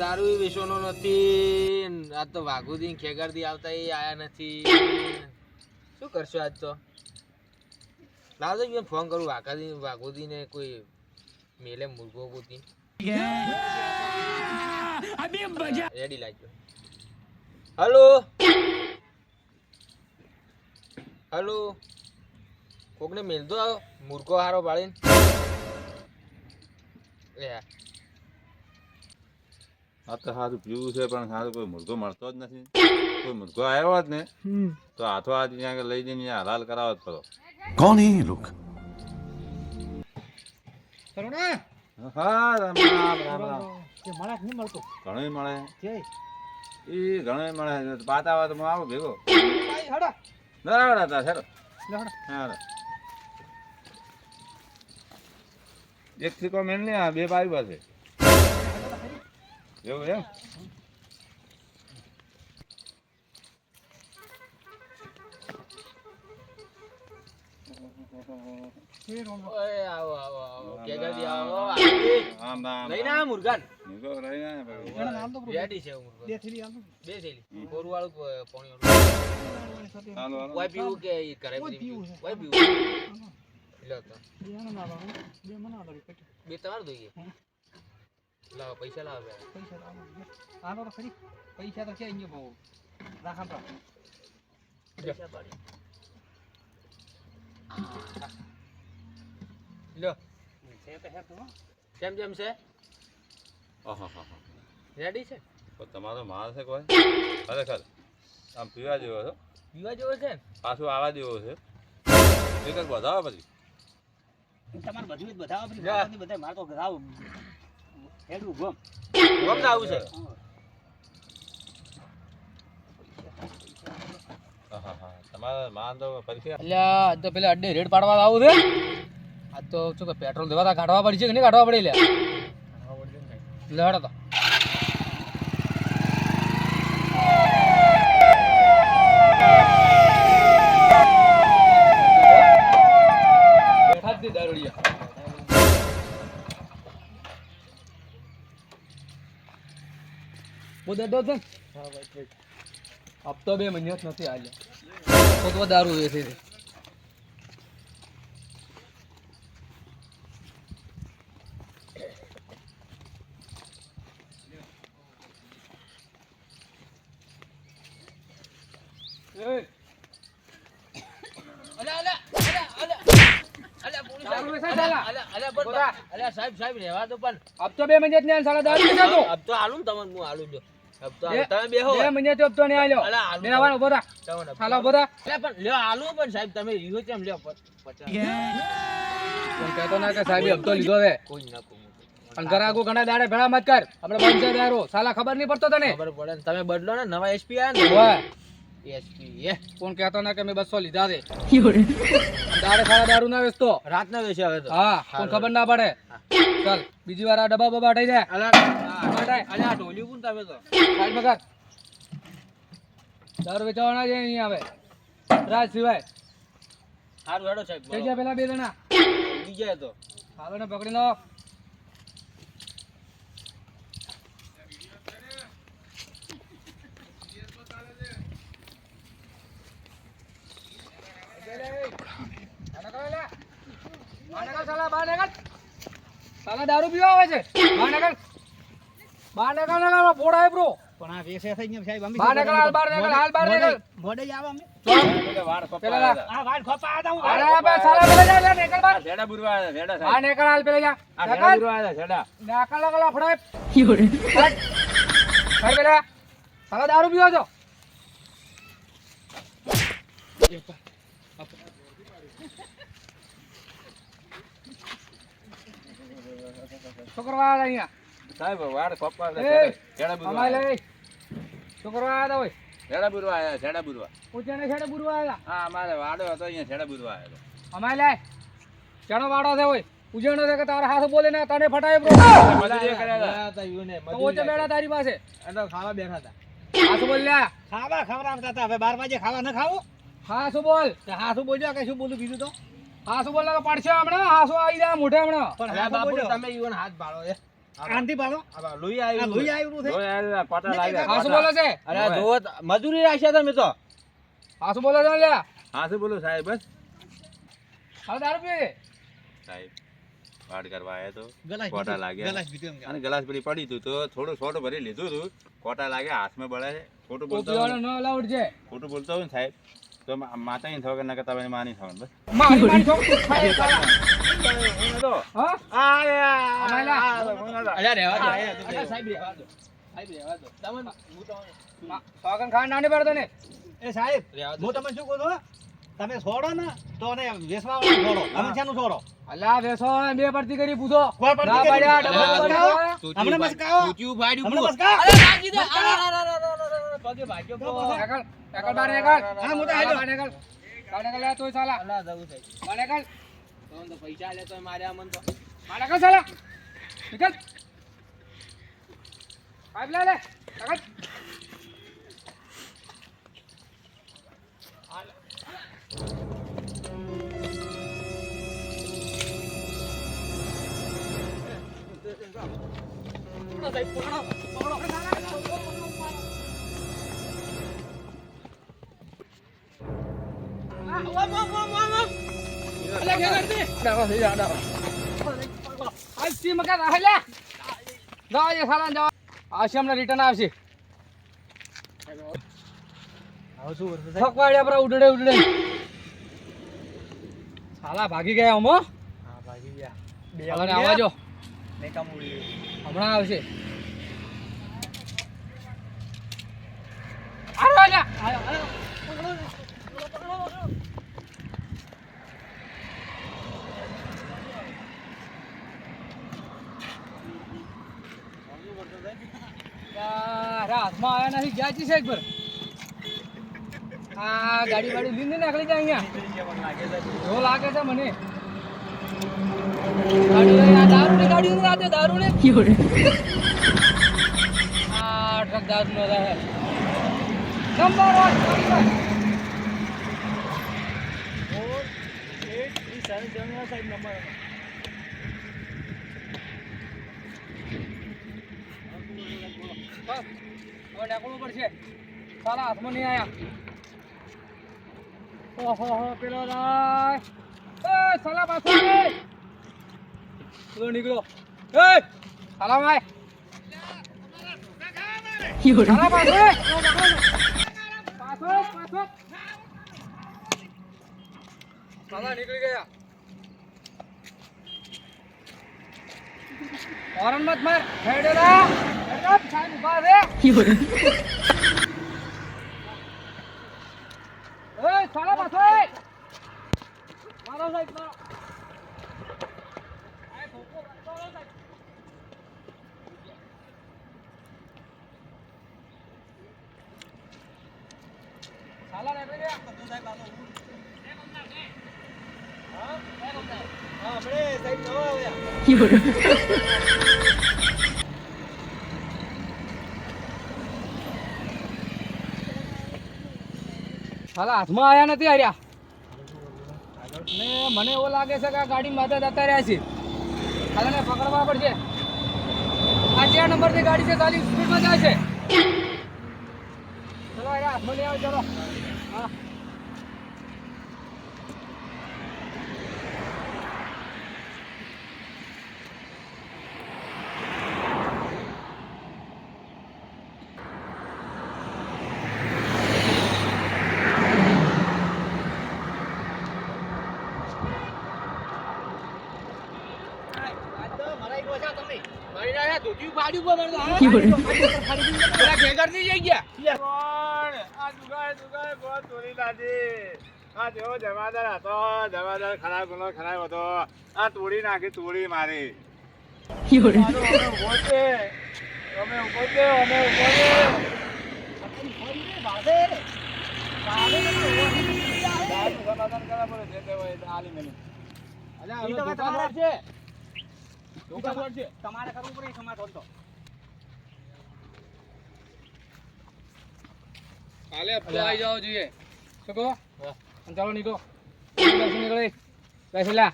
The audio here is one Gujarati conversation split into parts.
દારૂ વેચવાનો નથી. આ તો વાઘુદી ખેગરદી આવતા એ આયા નથી. શું કરશો આજ તો? લાવજો મેં ફોન કરું, વાઘાદી વાઘુદી ને કોઈ મેલે મુર્ગો ગોતી. રેડી લાગ્યો. હલો હલો કોકને મેલતો આવો, મુર્ગો હારો પાડીને. આ તો સારું પીવું છે પણ સારું કોઈ મુર્ગો મળતો જ નથી. કોઈ મુર્ગો આવ્યો જ ને તો હાથો હાથ અહીંયા લઈ જઈને હલાલ કરાવો જ કરો કોણ એ લોક? મળે. એ ઘણોય મળે. પાતા વાતમાં આવો ભેગો. હડા. નરાવડા તા એક કોમેન્ટ નહીં આ બે બાઈ પાસે એવું એમ બે તમારે કોરું વાળું પૈસા તો લાવો પૈસા લાવો બે. પૈસા તો છે અહીંયા બહુ. રાખા તો. પૈસા પાડી. લ્યો. છે તો હે તો કેમ કેમ છે. રેડી છે? તો તમારો માલ છે કોઈ? ખરેખર. આમ પીવા જેવો છો? પીવા જેવો છે ને પાછું આવા જેવો છે? એક જ બધાવો પછી. તમારે બધું જ બધાવો પછી બધા મારે તો ઘરાવ હેડું ગમ. ગમ આવું છે? તો પેલા અડ્ડે રેડ પાડવા આવું છે. આજ તો શું કે પેટ્રોલ દેવા કાઢવા કાઢવા પડશે કે નહીં કાઢવા પડે લે લડ તો. બહુ દર્દો છે ને? હપ્તો બે મહિના જ નથી આજે તો તો દારૂ એ છે અલ્યા અલ્યા અલ્યા અલ્યા અલ્યા પોલીસ દારૂ સાહેબ, વેચાય અલ્યા, ચાલા. અલ્યા, અલ્યા, પણ બોલા. અલ્યા સાહેબ રેવા રહેવા દો પણ હપ્તો બે મહિના જ નહીં સાલા દારૂ હપ્તો ને તમને હું આલું હાલું. તમે બેહો. બે મહિના તો હપ્તો નહીં આલ્યો. બે વાર ઊભો થા તમને અબ તો સાલા ઊભો થા પણ લ્યો હાલું પણ સાહેબ તમે રીહો કેમ લ્યો પણ કહેતો ના કે સાહેબે હપ્તો લીધો છે કોઈ ના કોઈ અને ઘર ઘણા દાડે ભેળા મત કર. આપણે બંધ છે સાલા ખબર નહીં પડતો તને. ખબર પડે તમે બદલો ને નવા એસપી આયા ને. એસપી એ કોણ કહેતો ના કે મેં બસો લીધા છે? દાડે સાલા દારૂ ના વેચતો. રાત ના વેચે હવે હા કોણ ખબર ના પડે? ચાલ બીજી વાર આ ડબ્બા બબ્બા હટાઈ જાય. હટાય અલ્યા આ ઢોલિયું કોણ તમે તો? સાઈડ દારૂ વેચાવાના છે નહીં આવે રાજ સિવાય. સારું હેડો સાહેબ થઈ ગયા પેલા બે જણા. બીજા તો. ને પકડી લો. સાલા દારૂ પીવા આવે છે. નીકળ બહાર નીકળ નીકળ આવે બ્રો. પણ આ વેસે થઈ ગયો સાહેબ અમે નીકળ હાલ બાર નીકળ હાલ બાર નીકળ મોડે જ અમે. પેલા હતા. આ વાળ ખોપા હતા હું અરે બે સાલા પેલા જા નીકળ બહાર બુરવા આવ્યા, ભેડા આ સાહેબ. હાલ પેલા જા. આ ભેડા બુરવા ભેડા. નીકળ નીકળ ફડાય. ભાઈ પેલા. સાલા દારૂ પીવો છો શું કરવા આવ્યા અહીંયા. સાહેબ, વાડ પપ્પા ભેડા બુરવા અમાય આવ્યા. હોય. ભેડા બુરવા આવ્યા, ભેડા બુરવા. ઉચ્ચાને છેડે બુરવા આવ્યા. હા, અમારે વાડો હતો, અહીંયા ભેડા બુરવા આવ્યો. અમાય લે ચણો વાડો છે હોય. ઉજેણો છે કે તારા હાથ બોલે ને તને ફટાય બ્રો. મજૂરી કર્યા હતા. મજૂરી ઓછે બેડા તારી પાસે. આ ખાવા બેઠા હતા. હાથ બોલ લ્યા. ખાવા ખવડાવતા હતા. હવે 12 વાગે ખાવા ન ખાવું? હા શું બોલ. હા શું બોલ્યો કે શું બોલું બીજું તો? હા શું બોલ પડશે હમણાં? હાસુ આવી જાય મોઢે હમણાં. પણ હા બાપુ તમે ઈવન હાથ ભાળો એ. આંધી પાડો. લોહી આવ્યું લોહી આવ્યું છે. કોટા લાગ્યા, હા બોલે છે. અરે આ મજૂરી રાખ્યા તમે તો. હા બોલે છે લ્યા હા શું સાહેબ બસ. હા દારૂ પીએ સાહેબ વાડ કરવા આયા તો. ગલાસ કોટા લાગ્યા. ગલાસ પીધું એમ કે. અને ગ્લાસ પેલી પડી તું તો થોડું શોર્ટ ભરી લીધું તું. કોટા લાગ્યા હાથમાં બળે ખોટું બોલતો ખોટું બોલતો હોય ને સાહેબ. તો મા- માતા નહીં થવા ના કરતા થવાનું પડતો ને એ સાહેબ હું તમને શું કહું છું તમે છોડો ને તો ને વેસવા છોડો. તમે શાનું છોડો? અલ્યા બેસો બે પડતી કરી પૂછો. કોઈ પડતી કરી હમણાં. મસ્કાવો. હમણાં મસ્કાવો. અરે ભાગી દે. અરે, અરે, અરે, અરે, અરે, અરે, પગે ભાગ્યો તો બો. પછી. એકલ એકલ બાર એકલ હા, રિટર્ન આવશે થકવાડ્યા પર ઉડડે સાલા ભાગી ગયા હા, ભાગી ગયા. બે હવે આવડી આવા જો ગયા. ને કામ ઉડી હમણાં આવશે આરો અલ્યા આયો, આયો. પકડો ને. પકડો, પકડો, પકડો. યાર, આ છે સાહેબ પર? આ ગાડી વાડી લીધી નાખલી જાય અહીંયા. જો લાગે છે મને. ગાડી લઈને આ દારૂની ગાડી ની રાતે દારૂની? આ ટ્રક દારૂ નો રહે number one four, eight, three, seven, seven સાહેબ નંબર. હવે ડાકણું પડશે સાલા, હાથમાં નહીં આયા. ઓહો, હો, પેલો રાય. એ, સાલા, પાછો. પેલો નીકળો એ, સાલા નીકળી ગયા. મત માર, હેડેલા. હેડપ સાહેબ ઊભા રે એ સાલા પાછો એ મારો સાહેબ મારો આ ધોકો મારો સાહેબ સાલા રે ગયા બધું સાહેબ આ તો હું. હા, હા, હમણે સાહેબ નવા આવ્યા. સાલા હાથમાં આયા નથી હર્યા. ને મને એવું લાગે છે કે આ ગાડી માથે જતા રહ્યા છે. હાલને પકડવા પડશે. આ ચાર નંબરની ગાડી છે ખાલી સ્પીડમાં જાય છે. ચલો હાથમાં લઈ આવો, ચલો. હા આજ તો મરાઈ ગયો છે તમે. મારી નાખ્યા, ધોતિયું ભાડ્યું બો, મારે તો હા. જઈ ગયા કોણ? આ દુકાને દુકાને કોણ ચોરી લાદી? આ જેવો જમાદાર હતો, જમાદાર ખરાબ ગુનો ખરાબ હતો. આ તોડી નાખી, તોડી મારી. અમે ઊભો છે. અમે ઊભો છે, અમે ઊભો છે. તમારે- કરવું પડે સમાજ હોત તો. કાલે આવી જવો જોઈએ. શું કહો? ચાલો નીકળો. નીકળો. નીકળો બેસેલા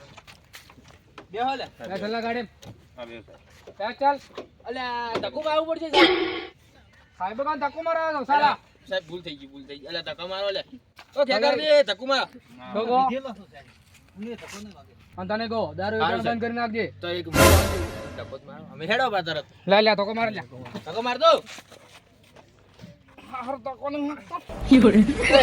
બેહો બેસેલા ગાડી હા ચાલ ચાલ. અલ્યા ધક્કો મારવું પડશે સાહેબ. કાન ધક્કો મારવાનો તો સાલા. સાહેબ ભૂલ થઈ ગઈ ભૂલ થઈ ગઈ. અલ્યા ધક્કો મારો લે ધક્કો મારો. ધક્કો. અને તને કહો. દારૂ બંધ કરી નાખજે. તો એક જ મારો. અમે હેડો બા તરત લે લે ધક્કો માર લે ધક્કો માર. દો દેખાતો. એ,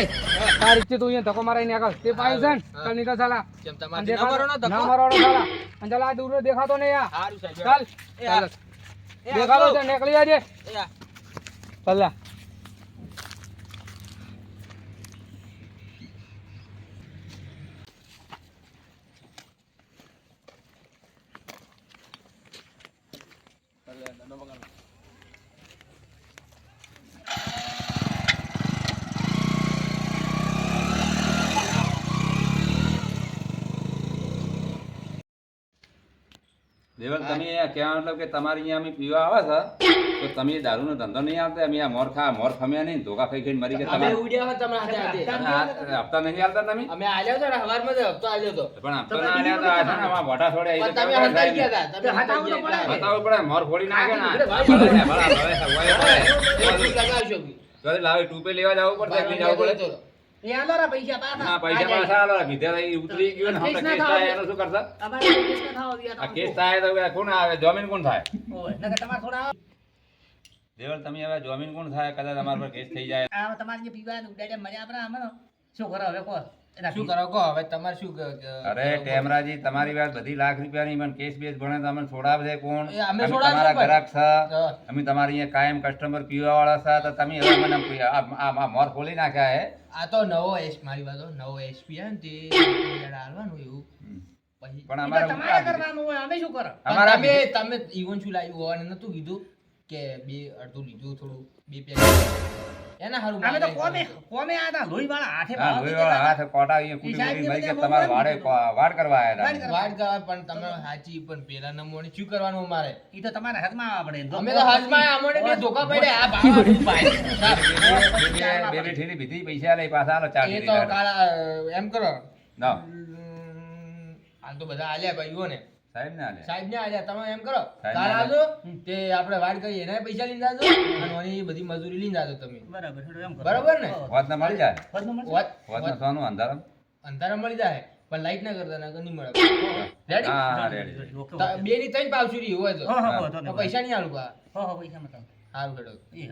તારી ઈચ્છે તું અહીંયા ધક્કો મારાઈને આગળ તે પાયું છે ને હા. ચાલ નીકળ સાલા કેમ અને તમારે ના દેખાતો- મારો ના ના ધક્કો મારવાનો સાલા અને ચાલ આ દૂર દેખાતો નહીં આ હારું સાહેબ ચાલ એ ચાલ આ- એ દેખાતો આ છે નીકળી જાજે એ આ. ચાલ લે દેવલ તમે આ કહેવા મતલબ કે તમારી અહીંયા અમે પીવા આવે છે તો તમે દારૂનો ધંધો નહીં આવતા અમે આ મોર ખા મોર ખમ્યા નહીં ધોકા ખાઈ ખાઈને મરી ગયા અમે તમારે ઉડ્યા હતા તમારા હાથે હાથે. અને આ હપ્તા નહીં આલતા તમે અમે આલ્યો તો ને હવારમાં જ હપ્તો આલ્યો તો પણ હપ્તા ના આલ્યા તો આ છે ને ભોટા છોડે તો તમે થાય ગયા હતા તમે બતાવવું પડે મોર ફોડી નાખે ને હા, ભલે ને, ભલે, ભલે, હોય પડે. એક લગાવશો બી. તો લાવે ટૂપે લેવા જવું નહીં જવું પડે એ આલો પૈસા પાછા. ના પૈસા પાછા આલો. કીધા તો ઉતરી ગયો ને હમણાં કેસ થાય એનું શું કરશે? આ કેસ થાય તો કોણ આવે? જમીન કોણ થાય? દેવલ તમે હવે જમીન કોણ થાય? કદાચ તમારા પર કેસ થઈ જાય. શું કરો હવે કહો. શું કરો કહો હવે તમારે શું ક- ક- અરે ટેમરાજી તમારી વાત બધી લાખ રૂપિયાની મને કેસ બેસ ભણે તો અમને છોડાવશે કોણ? અમે અમે તમારા ગ્રાહક છે અમે તમારી અહીંયા કાયમ કસ્ટમર પીવા વાળા છે તો તમે હવે મને આ આ- આ મોર ખોલી નાખ્યા હે? આ તો નવો એસ મારી વાતો નવો એસપી આવે ને તે હાલવાનું એવું. પછી પણ અમારે કરવાનું હોય અમે શું કરો? અમારા તમે તમે ઈવન શું લાવ્યું હોવાને નતું કીધું? કે બે અડધું લીધું થોડું બે પેક એના હારું અમે તો કોમે કોમે આ હતા લોહી વાળા હાથે લોહીવાળા હાથે કોટા અહીંયા કૂટી મરી ગયા તમારા વાડે વાડ કરવા આયા હતા વાડ કરવા પણ તમે સાચી પણ પેલા નંબરની શું કરવાનું અમારે? ઈ તો તમારા હાથમાં આવવા પડે. અમે તો હાથમાં અમને બે ધોકા પડે આ ભાવા ભાઈ? બે- બે- બે બીધી પૈસા લઈ પાછા આલો ચાર એ તો કાળા એમ કરો. ના. હાલ તો બધા આલ્યા ભાઈઓ ને. સાહેબ ને આલે સાહેબ ને આલે તમે એમ કરો. કાલ આવજો. તે આપણે વાડ કરી એના પૈસા લઈને જાજો અને ઓની બધી મજૂરી લઈને જાજો તમે. બરાબર એમ કરો. બરાબર ને? વાત ના મળી જાય. ફરનું મળશે? વાત વાત ના સોનું અંધારામ. અંધારા મળી જાય. પણ લાઈટ ના કરતા ના નહીં મળે. રેડી હા રેડી. બે ની ત્રણ પાવસુરી હોય તો. હા, હા, વાંધો તો નહીં. પૈસા નહીં આલું પા હા, હા, પૈસા મત સારું ખેડો ઈ.